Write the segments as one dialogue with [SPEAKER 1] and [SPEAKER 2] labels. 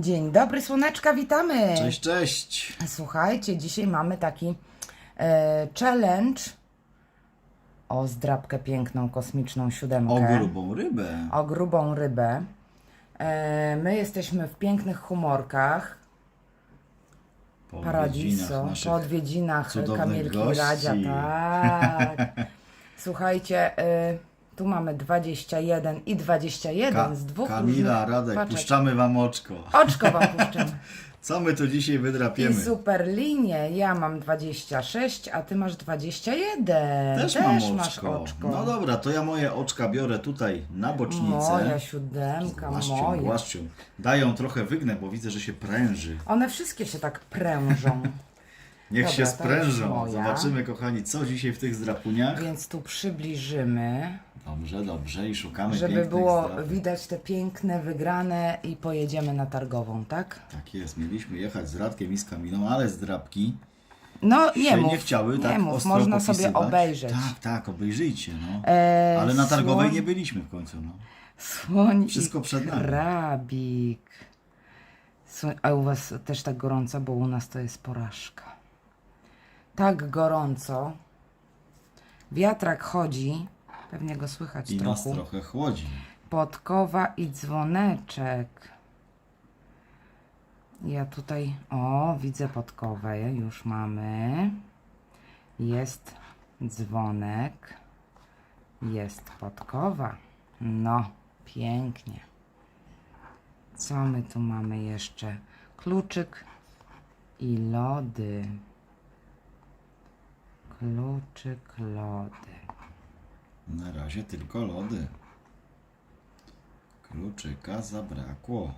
[SPEAKER 1] Dzień dobry, słoneczka, witamy.
[SPEAKER 2] Cześć, cześć.
[SPEAKER 1] Słuchajcie, dzisiaj mamy taki e, challenge o zdrabkę piękną, kosmiczną siódemkę.
[SPEAKER 2] O grubą rybę.
[SPEAKER 1] O grubą rybę. E, my jesteśmy w pięknych humorkach.
[SPEAKER 2] Po
[SPEAKER 1] Paradiso, po odwiedzinach Kamilki
[SPEAKER 2] gości.
[SPEAKER 1] Radzia, tak. Słuchajcie, y, tu mamy 21 i 21
[SPEAKER 2] Ka-
[SPEAKER 1] z dwóch
[SPEAKER 2] Kamila,
[SPEAKER 1] różnych
[SPEAKER 2] Radek,
[SPEAKER 1] paczek.
[SPEAKER 2] puszczamy wam oczko.
[SPEAKER 1] Oczko wam puszczamy.
[SPEAKER 2] Co my tu dzisiaj
[SPEAKER 1] I
[SPEAKER 2] wydrapiemy?
[SPEAKER 1] super linie. Ja mam 26, a ty masz 21.
[SPEAKER 2] Też, mam oczko.
[SPEAKER 1] masz oczko.
[SPEAKER 2] No dobra, to ja moje oczka biorę tutaj na bocznicę.
[SPEAKER 1] Moja siódemka,
[SPEAKER 2] Głaszczą,
[SPEAKER 1] moja.
[SPEAKER 2] głaszczą. Dają trochę wygnę, bo widzę, że się pręży.
[SPEAKER 1] One wszystkie się tak prężą.
[SPEAKER 2] Niech
[SPEAKER 1] Dobra,
[SPEAKER 2] się sprężą. Zobaczymy, kochani, co dzisiaj w tych zdrapuniach.
[SPEAKER 1] Więc tu przybliżymy,
[SPEAKER 2] Dobrze, dobrze i szukamy
[SPEAKER 1] żeby
[SPEAKER 2] pięknych
[SPEAKER 1] było widać te piękne, wygrane i pojedziemy na targową, tak?
[SPEAKER 2] Tak jest, mieliśmy jechać z Radkiem i z Kamilą, ale zdrapki
[SPEAKER 1] No nie mów,
[SPEAKER 2] nie chciały
[SPEAKER 1] nie
[SPEAKER 2] tak
[SPEAKER 1] mów,
[SPEAKER 2] ostro
[SPEAKER 1] można sobie
[SPEAKER 2] popisywać.
[SPEAKER 1] obejrzeć.
[SPEAKER 2] Tak, tak, obejrzyjcie, no.
[SPEAKER 1] E,
[SPEAKER 2] Ale na targowej
[SPEAKER 1] słoń-
[SPEAKER 2] nie byliśmy w końcu, no.
[SPEAKER 1] Słoń
[SPEAKER 2] Wszystko przed nami.
[SPEAKER 1] krabik. Słoń, a u was też tak gorąco, bo u nas to jest porażka. Tak gorąco. Wiatrak chodzi, pewnie go słychać
[SPEAKER 2] I nas
[SPEAKER 1] trochę.
[SPEAKER 2] trochę chłodzi.
[SPEAKER 1] Podkowa i dzwoneczek. Ja tutaj, o, widzę podkowę, już mamy. Jest dzwonek, jest podkowa. No, pięknie. Co my tu mamy jeszcze? Kluczyk i lody. Kluczyk, lody.
[SPEAKER 2] Na razie tylko lody. Kluczyka zabrakło.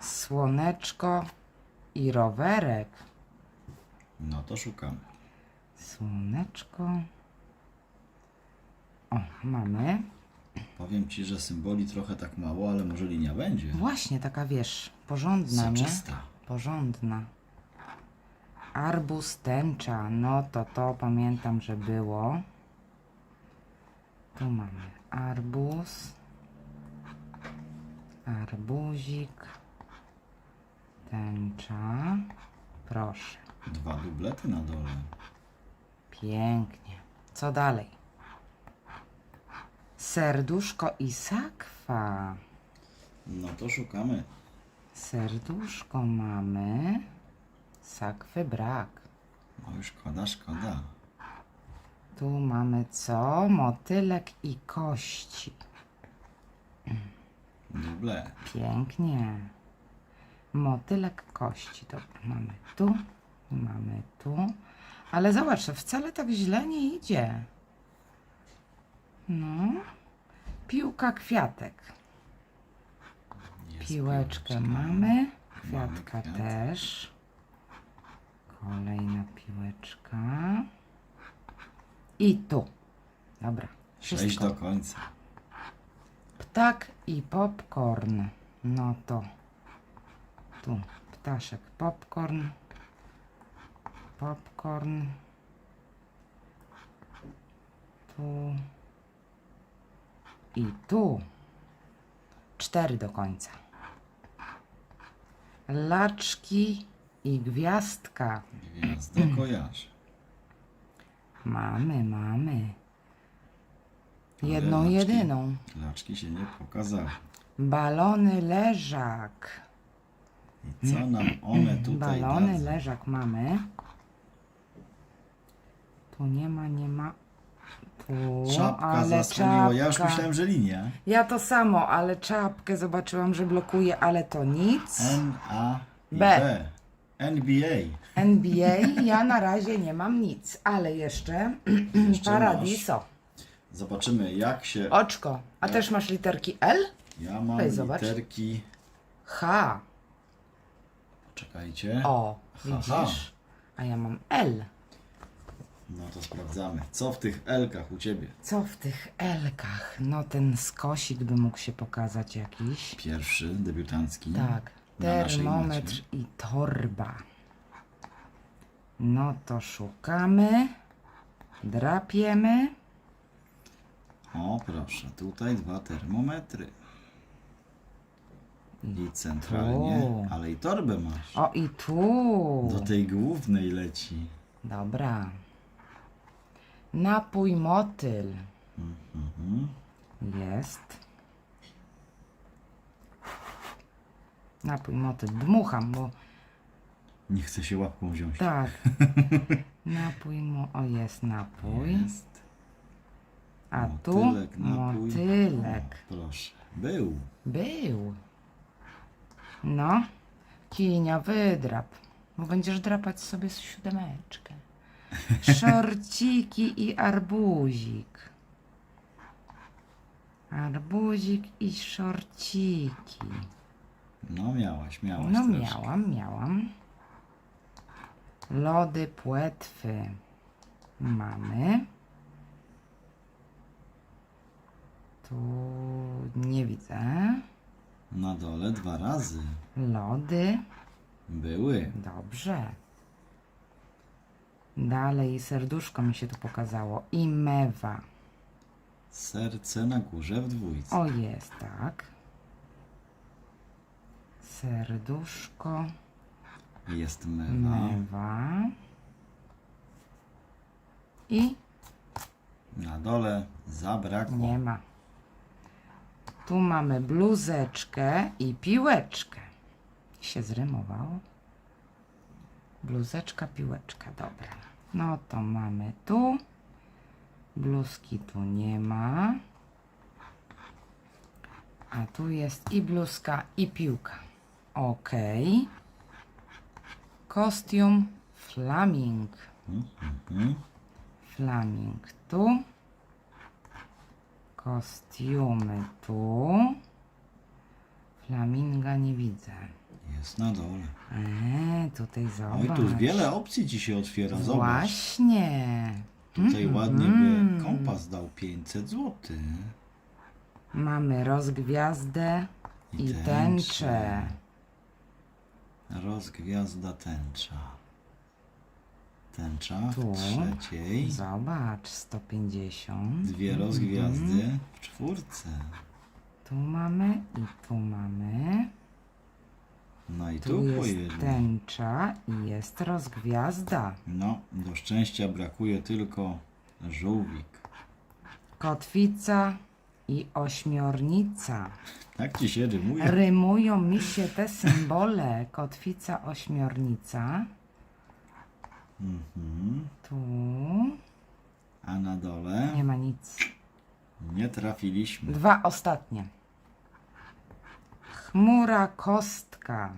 [SPEAKER 1] Słoneczko i rowerek.
[SPEAKER 2] No to szukamy.
[SPEAKER 1] Słoneczko. O, mamy.
[SPEAKER 2] Powiem Ci, że symboli trochę tak mało, ale może linia będzie.
[SPEAKER 1] Właśnie taka wiesz, porządna, nie?
[SPEAKER 2] Soczysta.
[SPEAKER 1] Porządna. Arbuz tęcza. No to to pamiętam, że było. Tu mamy arbuz. Arbuzik. Tęcza. Proszę.
[SPEAKER 2] Dwa dublety na dole.
[SPEAKER 1] Pięknie. Co dalej? Serduszko i sakwa.
[SPEAKER 2] No to szukamy.
[SPEAKER 1] Serduszko mamy. Sakwy brak.
[SPEAKER 2] No już szkoda, szkoda.
[SPEAKER 1] Tu mamy co? Motylek i kości.
[SPEAKER 2] Duble.
[SPEAKER 1] Pięknie. Motylek kości. Dobra, mamy tu. Mamy tu. Ale zobacz, wcale tak źle nie idzie. No. Piłka kwiatek.
[SPEAKER 2] Jest
[SPEAKER 1] Piłeczkę
[SPEAKER 2] piłeczka.
[SPEAKER 1] mamy. Kwiatka
[SPEAKER 2] kwiat.
[SPEAKER 1] też. Kolejna piłeczka. I tu. Dobra.
[SPEAKER 2] Sześć
[SPEAKER 1] Wszystko.
[SPEAKER 2] do końca.
[SPEAKER 1] Ptak i popcorn. No to tu ptaszek popcorn. Popcorn. Tu. I tu. Cztery do końca. Laczki i gwiazdka.
[SPEAKER 2] Gwiazdę kojarzę.
[SPEAKER 1] Mamy, mamy. Jedną,
[SPEAKER 2] laczki.
[SPEAKER 1] jedyną.
[SPEAKER 2] Laczki się nie pokazały.
[SPEAKER 1] Balony leżak.
[SPEAKER 2] I co nam one tutaj
[SPEAKER 1] Balony
[SPEAKER 2] dadzą?
[SPEAKER 1] leżak mamy. Tu nie ma, nie ma. Tu,
[SPEAKER 2] Czapka
[SPEAKER 1] ale
[SPEAKER 2] zasłoniła. Ja już
[SPEAKER 1] czapka.
[SPEAKER 2] myślałem, że linia.
[SPEAKER 1] Ja to samo, ale czapkę zobaczyłam, że blokuje, ale to nic.
[SPEAKER 2] N, A i
[SPEAKER 1] B.
[SPEAKER 2] B. NBA.
[SPEAKER 1] NBA ja na razie nie mam nic, ale jeszcze
[SPEAKER 2] Jeszcze
[SPEAKER 1] Paradiso.
[SPEAKER 2] Zobaczymy jak się...
[SPEAKER 1] Oczko. A też masz literki L?
[SPEAKER 2] Ja mam
[SPEAKER 1] Weź zobacz.
[SPEAKER 2] literki...
[SPEAKER 1] H.
[SPEAKER 2] Czekajcie.
[SPEAKER 1] O,
[SPEAKER 2] Ha, ha.
[SPEAKER 1] widzisz? A ja mam L.
[SPEAKER 2] No to sprawdzamy. Co w tych L-kach u Ciebie?
[SPEAKER 1] Co w tych L-kach? No ten skosik by mógł się pokazać jakiś.
[SPEAKER 2] Pierwszy, debiutancki.
[SPEAKER 1] Tak, termometr i torba. No to szukamy, drapiemy.
[SPEAKER 2] O proszę, tutaj dwa termometry. I centralnie,
[SPEAKER 1] tu.
[SPEAKER 2] ale i torbę masz.
[SPEAKER 1] O i tu.
[SPEAKER 2] Do tej głównej leci.
[SPEAKER 1] Dobra. Napój motyl.
[SPEAKER 2] Mhm.
[SPEAKER 1] Jest. Napój motyl. Dmucham, bo
[SPEAKER 2] Nie chce się łapką wziąć.
[SPEAKER 1] tak. Napój mo... O, jest napój.
[SPEAKER 2] Jest.
[SPEAKER 1] A tu
[SPEAKER 2] Motylek, napój.
[SPEAKER 1] motylek.
[SPEAKER 2] O, proszę. Był.
[SPEAKER 1] Był. No. Kinia, wydrap. Bo będziesz drapać sobie z siódemeczkę. Szorciki i arbuzik. Arbuzik i szorciki.
[SPEAKER 2] No miałaś, miałaś
[SPEAKER 1] No
[SPEAKER 2] troszkę.
[SPEAKER 1] miałam, miałam. Lody płetwy. Mamy. Tu nie widzę.
[SPEAKER 2] Na dole dwa razy.
[SPEAKER 1] Lody.
[SPEAKER 2] Były.
[SPEAKER 1] Dobrze. Dalej serduszko mi się tu pokazało. I mewa.
[SPEAKER 2] Serce na górze w dwójce.
[SPEAKER 1] O jest, tak. Serduszko.
[SPEAKER 2] Jest mewa.
[SPEAKER 1] Mewa. I
[SPEAKER 2] Na dole zabrakło.
[SPEAKER 1] nie ma. Tu mamy bluzeczkę i piłeczkę. Się zrymowało. Bluzeczka, piłeczka, dobra. No to mamy tu. Bluzki tu nie ma. A tu jest i bluzka, i piłka. Ok. Kostium flaming.
[SPEAKER 2] Mhm.
[SPEAKER 1] Flaming tu. Kostiumy tu. Flaminga nie widzę.
[SPEAKER 2] Jest na dole.
[SPEAKER 1] Eee, tutaj
[SPEAKER 2] Oj,
[SPEAKER 1] zobacz.
[SPEAKER 2] tu wiele opcji ci się otwiera. Zobacz.
[SPEAKER 1] Właśnie.
[SPEAKER 2] Tutaj ładnie
[SPEAKER 1] Mm.
[SPEAKER 2] by kompas dał 500 zł.
[SPEAKER 1] Mamy rozgwiazdę
[SPEAKER 2] I
[SPEAKER 1] i,
[SPEAKER 2] tęczę.
[SPEAKER 1] tęczę.
[SPEAKER 2] Rozgwiazda tęcza. Tęcza
[SPEAKER 1] Tu.
[SPEAKER 2] w trzeciej.
[SPEAKER 1] Zobacz, 150.
[SPEAKER 2] Dwie rozgwiazdy w czwórce.
[SPEAKER 1] Tu mamy i tu mamy.
[SPEAKER 2] No i
[SPEAKER 1] Tu
[SPEAKER 2] tu
[SPEAKER 1] jest
[SPEAKER 2] jednej.
[SPEAKER 1] tęcza i jest rozgwiazda.
[SPEAKER 2] No, do szczęścia brakuje tylko żółwik.
[SPEAKER 1] Kotwica i ośmiornica.
[SPEAKER 2] Tak ci się rymuje?
[SPEAKER 1] Rymują mi się te symbole. Kotwica, ośmiornica.
[SPEAKER 2] Mhm.
[SPEAKER 1] Tu
[SPEAKER 2] A na dole
[SPEAKER 1] nie ma nic.
[SPEAKER 2] nie trafiliśmy.
[SPEAKER 1] Dwa ostatnie. Chmura kostka.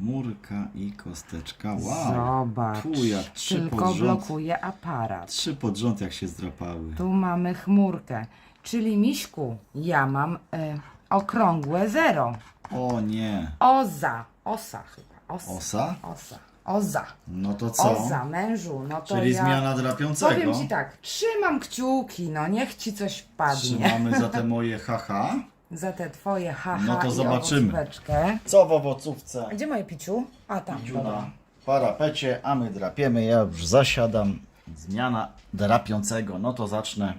[SPEAKER 2] Murka i kosteczka. Wow.
[SPEAKER 1] Zobacz.
[SPEAKER 2] Tu jak trzy
[SPEAKER 1] Tylko
[SPEAKER 2] pod rząd.
[SPEAKER 1] blokuje aparat.
[SPEAKER 2] Trzy pod rząd jak się zdrapały.
[SPEAKER 1] Tu mamy chmurkę. Czyli miśku, ja mam e, okrągłe zero.
[SPEAKER 2] O nie.
[SPEAKER 1] Oza. Osa chyba. Osa.
[SPEAKER 2] Osa?
[SPEAKER 1] Osa. Oza.
[SPEAKER 2] No to co?
[SPEAKER 1] Oza, mężu. No to
[SPEAKER 2] Czyli
[SPEAKER 1] ja...
[SPEAKER 2] zmiana drapiącego.
[SPEAKER 1] Powiem ci tak, trzymam kciuki, no niech ci coś padnie.
[SPEAKER 2] Trzymamy za te moje haha.
[SPEAKER 1] Za te twoje haha
[SPEAKER 2] No to
[SPEAKER 1] i
[SPEAKER 2] zobaczymy.
[SPEAKER 1] owocóweczkę.
[SPEAKER 2] Co w owocówce?
[SPEAKER 1] Gdzie moje piciu? A tam, dobra.
[SPEAKER 2] na parapecie, a my drapiemy. Ja już zasiadam. Zmiana drapiącego. No to zacznę,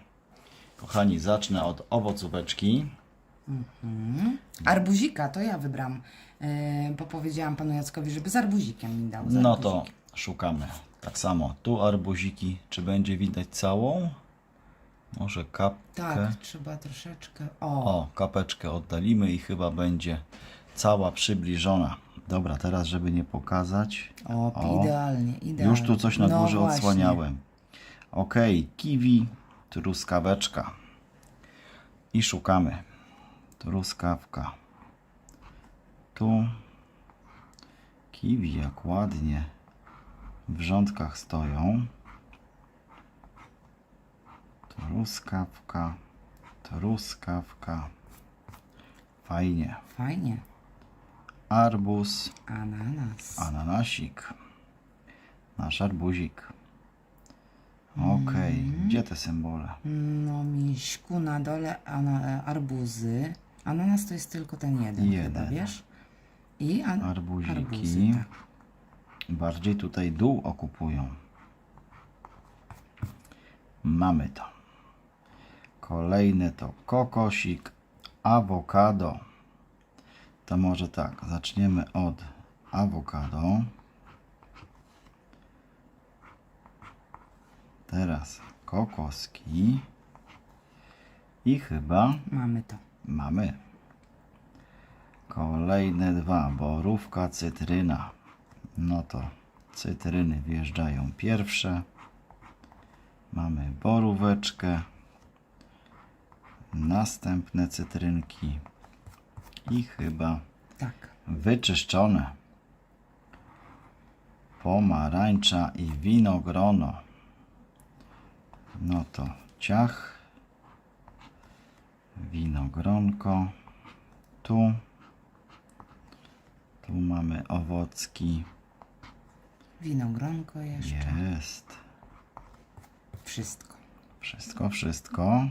[SPEAKER 2] kochani, zacznę od owocóweczki.
[SPEAKER 1] Arbuzika to ja wybram, yy, bo powiedziałam panu Jackowi, żeby z arbuzikiem mi dał. Z
[SPEAKER 2] No to
[SPEAKER 1] arbuzikiem.
[SPEAKER 2] szukamy. Tak samo. Tu arbuziki. Czy będzie widać całą? Może kapkę.
[SPEAKER 1] Tak, trzeba troszeczkę. O,
[SPEAKER 2] O, kapeczkę oddalimy i chyba będzie cała przybliżona. Dobra, teraz żeby nie pokazać.
[SPEAKER 1] o,
[SPEAKER 2] o.
[SPEAKER 1] idealnie, idealnie.
[SPEAKER 2] Już tu coś na
[SPEAKER 1] no
[SPEAKER 2] górze
[SPEAKER 1] właśnie.
[SPEAKER 2] odsłaniałem. Ok, kiwi, truskaweczka. I szukamy. Truskawka. Tu. Kiwi, jak ładnie w rządkach stoją. Truskawka. Truskawka. Fajnie.
[SPEAKER 1] Fajnie.
[SPEAKER 2] Arbuz.
[SPEAKER 1] Ananas.
[SPEAKER 2] Ananasik. Nasz arbuzik. Okej, gdzie te symbole?
[SPEAKER 1] No, miśku, na dole ana, arbuzy. Ananas to jest tylko ten jeden,
[SPEAKER 2] Jeden.
[SPEAKER 1] chyba, wiesz? I an,
[SPEAKER 2] Arbuziki.
[SPEAKER 1] arbuzy, tak.
[SPEAKER 2] Bardziej tutaj dół okupują. Mamy to. Kolejne to kokosik, awokado. To może tak, zaczniemy od awokado. Teraz kokoski. I chyba
[SPEAKER 1] Mamy to.
[SPEAKER 2] mamy kolejne dwa. Borówka, cytryna. No to cytryny wjeżdżają pierwsze. Mamy boróweczkę. Następne cytrynki. I chyba
[SPEAKER 1] Tak.
[SPEAKER 2] wyczyszczone. Pomarańcza i winogrono. No to ciach. Winogronko. Tu. Tu mamy owocki.
[SPEAKER 1] Winogronko jeszcze.
[SPEAKER 2] Jest.
[SPEAKER 1] Wszystko.
[SPEAKER 2] Wszystko, wszystko.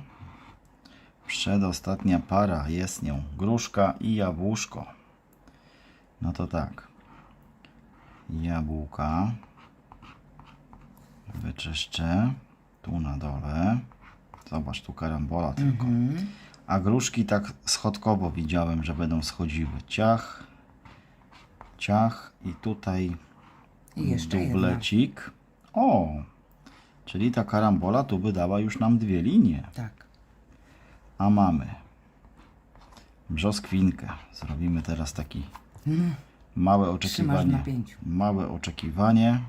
[SPEAKER 2] Przedostatnia para jest nią gruszka i jabłuszko. No to tak. Jabłka. Wyczyszczę. Tu na dole. Zobacz, tu karambola tylko.
[SPEAKER 1] Mhm.
[SPEAKER 2] A gruszki tak schodkowo widziałem, że będą schodziły. Ciach. Ciach. I tutaj
[SPEAKER 1] I jeszcze jedna.
[SPEAKER 2] dublecik. O! Czyli ta karambola tu by dała już nam dwie linie.
[SPEAKER 1] Tak.
[SPEAKER 2] A mamy brzoskwinkę. Zrobimy teraz taki małe
[SPEAKER 1] Trzymasz w
[SPEAKER 2] oczekiwanie. Małe oczekiwanie.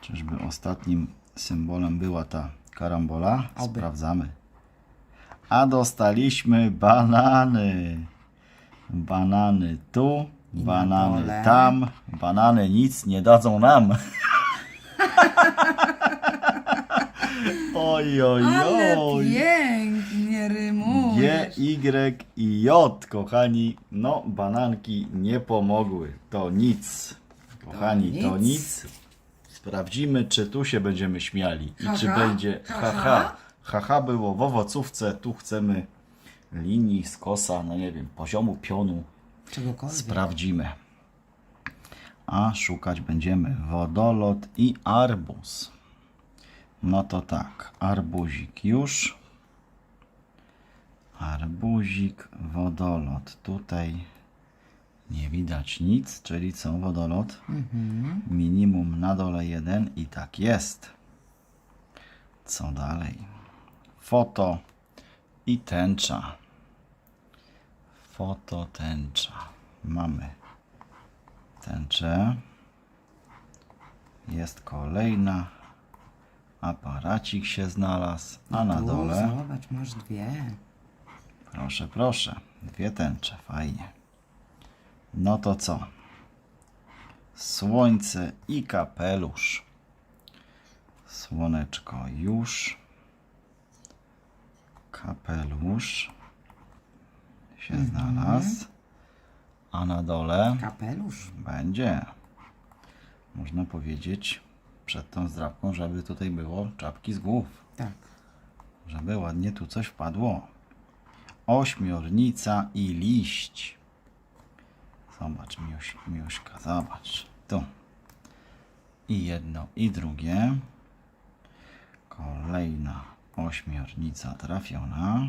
[SPEAKER 2] Czyżby ostatnim symbolem była ta karambola?
[SPEAKER 1] Oby.
[SPEAKER 2] Sprawdzamy. A dostaliśmy banany. Banany tu, banany tam. Banany nic nie dadzą nam. oj, oj,
[SPEAKER 1] Ale
[SPEAKER 2] oj.
[SPEAKER 1] pięknie
[SPEAKER 2] G,
[SPEAKER 1] rymujesz.
[SPEAKER 2] Y i J, kochani. No, bananki nie pomogły. To nic. Kochani, to
[SPEAKER 1] nic.
[SPEAKER 2] nic. Sprawdzimy, czy tu się będziemy śmiali. I czy będzie
[SPEAKER 1] Ha,
[SPEAKER 2] haha.
[SPEAKER 1] ha?
[SPEAKER 2] Haha było w owocówce. Tu chcemy linii, skosa, no nie wiem, poziomu pionu.
[SPEAKER 1] Czegokolwiek.
[SPEAKER 2] Sprawdzimy. A szukać będziemy wodolot i arbuz. No to tak, arbuzik już. Arbuzik, wodolot. Tutaj nie widać nic, czyli co wodolot?
[SPEAKER 1] Mhm.
[SPEAKER 2] Minimum na dole jeden i tak jest. Co dalej? Foto i tęcza. Foto, tęcza. Mamy tęczę. Jest kolejna. Aparacik się znalazł. A na
[SPEAKER 1] Tu,
[SPEAKER 2] dole,
[SPEAKER 1] Zobacz, masz dwie.
[SPEAKER 2] proszę, proszę, dwie tęcze. Fajnie. No to co? Słońce i kapelusz. Słoneczko już. Kapelusz się znalazł. A na dole
[SPEAKER 1] Kapelusz.
[SPEAKER 2] będzie. Można powiedzieć przed tą zdrabką, żeby tutaj było czapki z głów.
[SPEAKER 1] Tak.
[SPEAKER 2] Żeby ładnie tu coś wpadło. Ośmiornica i liść. Zobacz, Miuś, Miuśka, zobacz. Tu. I jedno, i drugie. Kolejna ośmiornica trafiona.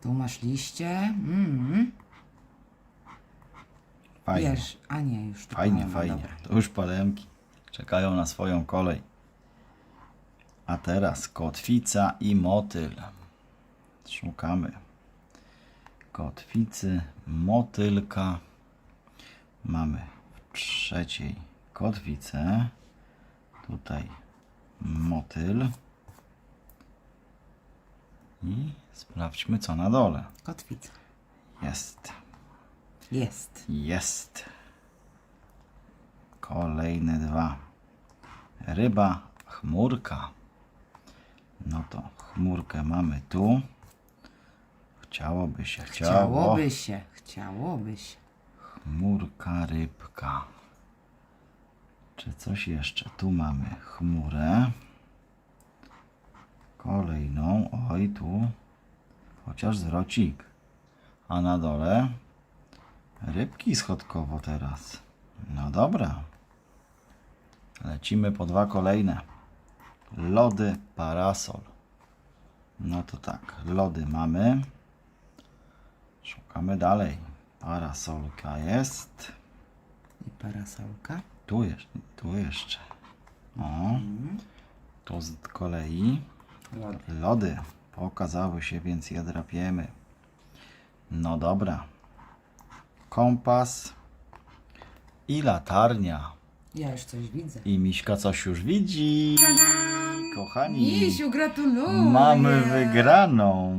[SPEAKER 1] Tu masz liście. Mm.
[SPEAKER 2] Fajnie,
[SPEAKER 1] Wiesz, a nie, już tu
[SPEAKER 2] fajnie,
[SPEAKER 1] mamy,
[SPEAKER 2] fajnie.
[SPEAKER 1] dobra.
[SPEAKER 2] To już palemki czekają na swoją kolej. A teraz kotwica i motyl. Szukamy kotwicy, motylka. Mamy w trzeciej kotwicę. Tutaj motyl. I sprawdźmy co na dole.
[SPEAKER 1] Kotwica.
[SPEAKER 2] Jest.
[SPEAKER 1] Jest.
[SPEAKER 2] Jest. Kolejne dwa. Ryba, chmurka. No to chmurkę mamy tu. Chciałoby się, chciało.
[SPEAKER 1] Chciałoby się, chciałoby się.
[SPEAKER 2] Chmurka, rybka. Czy coś jeszcze? Tu mamy chmurę. Kolejną. Oj, tu. Chociaż zwrocik. A na dole rybki schodkowo teraz. No dobra. Lecimy po dwa kolejne. Lody, parasol. No to tak, lody mamy. Szukamy dalej. Parasolka jest.
[SPEAKER 1] I parasolka.
[SPEAKER 2] Tu jeszcze. Tu jeszcze. O. Tu z kolei
[SPEAKER 1] Lody.
[SPEAKER 2] lody pokazały się, więc je drapiemy. No dobra. Kompas i latarnia.
[SPEAKER 1] Ja już coś widzę.
[SPEAKER 2] I Miśka coś już widzi. Kochani,
[SPEAKER 1] Misiu, gratuluję.
[SPEAKER 2] mamy wygraną.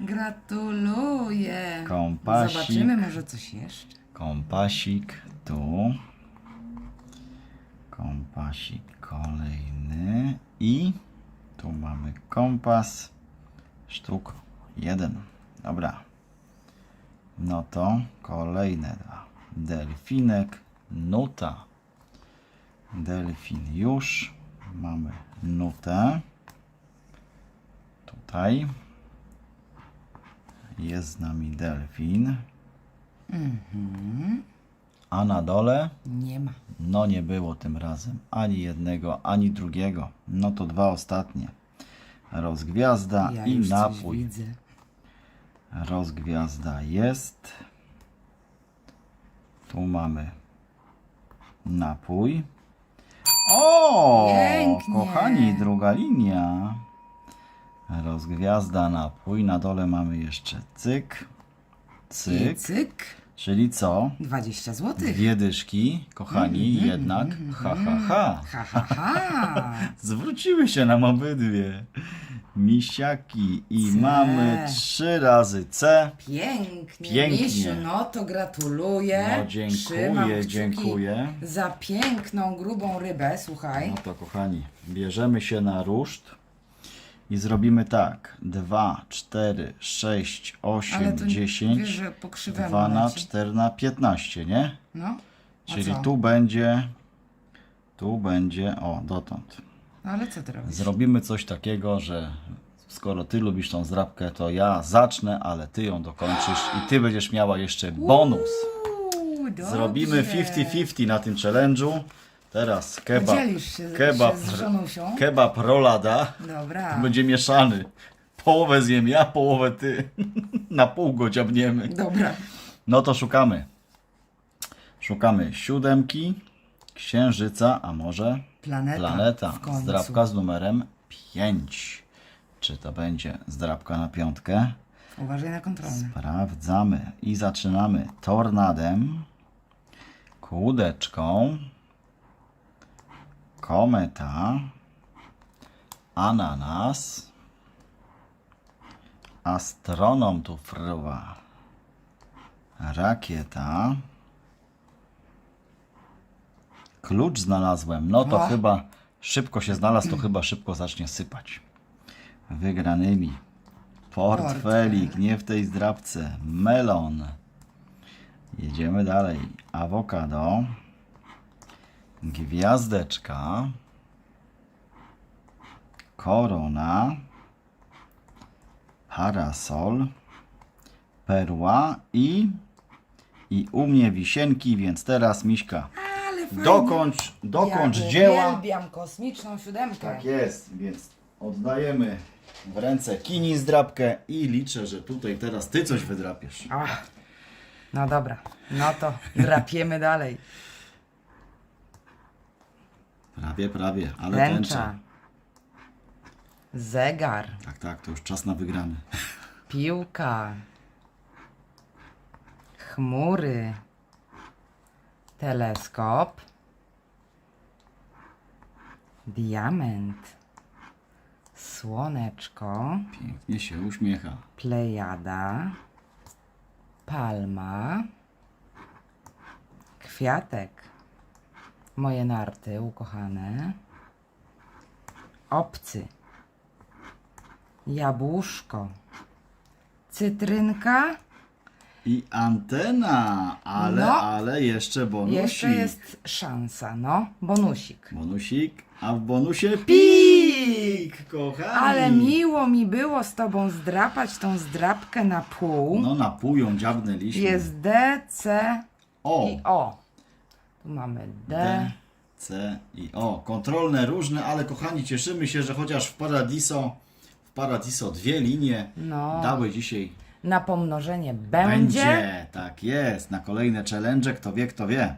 [SPEAKER 1] Gratuluję.
[SPEAKER 2] Kompasik.
[SPEAKER 1] Zobaczymy może coś jeszcze.
[SPEAKER 2] Kompasik tu. Kompasik kolejny. I tu mamy kompas. Sztuk jeden. Dobra. No to kolejne dwa. Delfinek, nuta. Delfin już. Mamy nutę. Tutaj. Jest z nami delfin. A na dole?
[SPEAKER 1] Nie ma.
[SPEAKER 2] No nie było tym razem ani jednego, ani drugiego. No to dwa ostatnie. Rozgwiazda
[SPEAKER 1] Ja
[SPEAKER 2] i
[SPEAKER 1] już coś
[SPEAKER 2] napój.
[SPEAKER 1] widzę.
[SPEAKER 2] Rozgwiazda jest. Tu mamy napój. O!
[SPEAKER 1] Pięknie.
[SPEAKER 2] Kochani, druga linia. Rozgwiazda, napój. Na dole mamy jeszcze cyk.
[SPEAKER 1] I
[SPEAKER 2] Cyk.
[SPEAKER 1] cyk.
[SPEAKER 2] Czyli co?
[SPEAKER 1] 20 zł.
[SPEAKER 2] Dwie dyszki, kochani, jednak ha, ha, ha.
[SPEAKER 1] Ha, ha, ha.
[SPEAKER 2] Zwróciły się nam obydwie. Misiaki i
[SPEAKER 1] C.
[SPEAKER 2] mamy trzy razy C.
[SPEAKER 1] Pięknie.
[SPEAKER 2] Pięknie.
[SPEAKER 1] Misiu, no to gratuluję.
[SPEAKER 2] No dziękuję, dziękuję.
[SPEAKER 1] Za piękną, grubą rybę, słuchaj.
[SPEAKER 2] No to kochani, bierzemy się na ruszt i zrobimy tak. 2, 4, 6, 8,
[SPEAKER 1] Ale to
[SPEAKER 2] 10,
[SPEAKER 1] wiesz, że po krzywemu
[SPEAKER 2] 2 na
[SPEAKER 1] leci.
[SPEAKER 2] 4 na 15, nie?
[SPEAKER 1] No. A
[SPEAKER 2] Czyli
[SPEAKER 1] co?
[SPEAKER 2] tu będzie, tu będzie, o dotąd.
[SPEAKER 1] No ale co ty robisz?
[SPEAKER 2] Zrobimy coś takiego, że skoro ty lubisz tą zdrabkę, to ja zacznę, ale ty ją dokończysz i ty będziesz miała jeszcze bonus.
[SPEAKER 1] Uuu, dobrze.
[SPEAKER 2] Zrobimy 50-50 na tym challenge'u. Teraz kebab,
[SPEAKER 1] Dzielisz się,
[SPEAKER 2] kebab,
[SPEAKER 1] się z żonusią?
[SPEAKER 2] kebab rolada
[SPEAKER 1] Dobra.
[SPEAKER 2] będzie mieszany. Połowę zjem ja, połowę ty. Na pół go dziabniemy.
[SPEAKER 1] Dobra.
[SPEAKER 2] No to szukamy. Szukamy siódemki, księżyca, a może
[SPEAKER 1] Planeta.
[SPEAKER 2] planeta. Zdrabka z numerem 5. Czy to będzie zdrabka na piątkę?
[SPEAKER 1] Uważaj na kontrolę.
[SPEAKER 2] Sprawdzamy i zaczynamy tornadem, kłódeczką, kometa, ananas, astronom tu fruwa, rakieta, klucz znalazłem, no to
[SPEAKER 1] O.
[SPEAKER 2] chyba szybko się znalazł, to chyba szybko zacznie sypać. Wygranymi. Portfelik, nie w tej zdrabce. Melon. Jedziemy dalej. Awokado. Gwiazdeczka. Korona. Parasol. Perła i i u mnie wisienki, więc teraz Miśka.
[SPEAKER 1] Fajnie.
[SPEAKER 2] Dokończ, dokończ
[SPEAKER 1] ja
[SPEAKER 2] dzieła.
[SPEAKER 1] uwielbiam kosmiczną siódemkę.
[SPEAKER 2] Tak jest, więc oddajemy w ręce kini zdrabkę i liczę, że tutaj teraz ty coś wydrapiesz.
[SPEAKER 1] Ach. No dobra, no to drapiemy dalej.
[SPEAKER 2] Prawie, prawie, ale
[SPEAKER 1] Tęcza.
[SPEAKER 2] tęcza.
[SPEAKER 1] Zegar.
[SPEAKER 2] Tak, tak, to już czas na wygrany.
[SPEAKER 1] Piłka. Chmury. Teleskop. Diament. Słoneczko.
[SPEAKER 2] Pięknie się uśmiecha.
[SPEAKER 1] Plejada. Palma. Kwiatek. Moje narty ukochane. Obcy. Jabłuszko. Cytrynka.
[SPEAKER 2] I antena, ale,
[SPEAKER 1] No.
[SPEAKER 2] ale jeszcze bonusik.
[SPEAKER 1] Jeszcze jest szansa, no. Bonusik.
[SPEAKER 2] Bonusik, a w bonusie pik, kochani.
[SPEAKER 1] Ale miło mi było z tobą zdrapać tą zdrapkę na pół.
[SPEAKER 2] No na pół ją dziabnęliśmy.
[SPEAKER 1] Jest D, C
[SPEAKER 2] O,
[SPEAKER 1] i O. Tu mamy D.
[SPEAKER 2] D, C i O. Kontrolne różne, ale kochani, cieszymy się, że chociaż w Paradiso, w Paradiso dwie linie
[SPEAKER 1] No.
[SPEAKER 2] dały dzisiaj
[SPEAKER 1] na pomnożenie będzie.
[SPEAKER 2] Będzie, tak jest. Na kolejne challenge, kto wie, kto wie.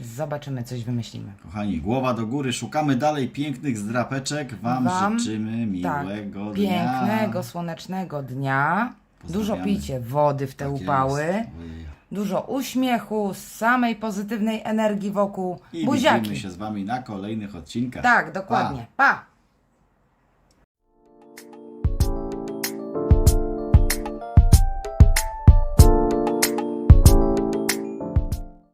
[SPEAKER 1] Zobaczymy, coś wymyślimy.
[SPEAKER 2] Kochani, głowa do góry, szukamy dalej pięknych zdrapeczek. Wam,
[SPEAKER 1] Wam,
[SPEAKER 2] życzymy miłego
[SPEAKER 1] tak,
[SPEAKER 2] dnia.
[SPEAKER 1] pięknego, słonecznego dnia. Dużo pijcie wody w te
[SPEAKER 2] Tak
[SPEAKER 1] upały.
[SPEAKER 2] jest.
[SPEAKER 1] Dużo uśmiechu, samej pozytywnej energii wokół.
[SPEAKER 2] I
[SPEAKER 1] Buziaki.
[SPEAKER 2] widzimy się z Wami na kolejnych odcinkach.
[SPEAKER 1] Tak, dokładnie. pa.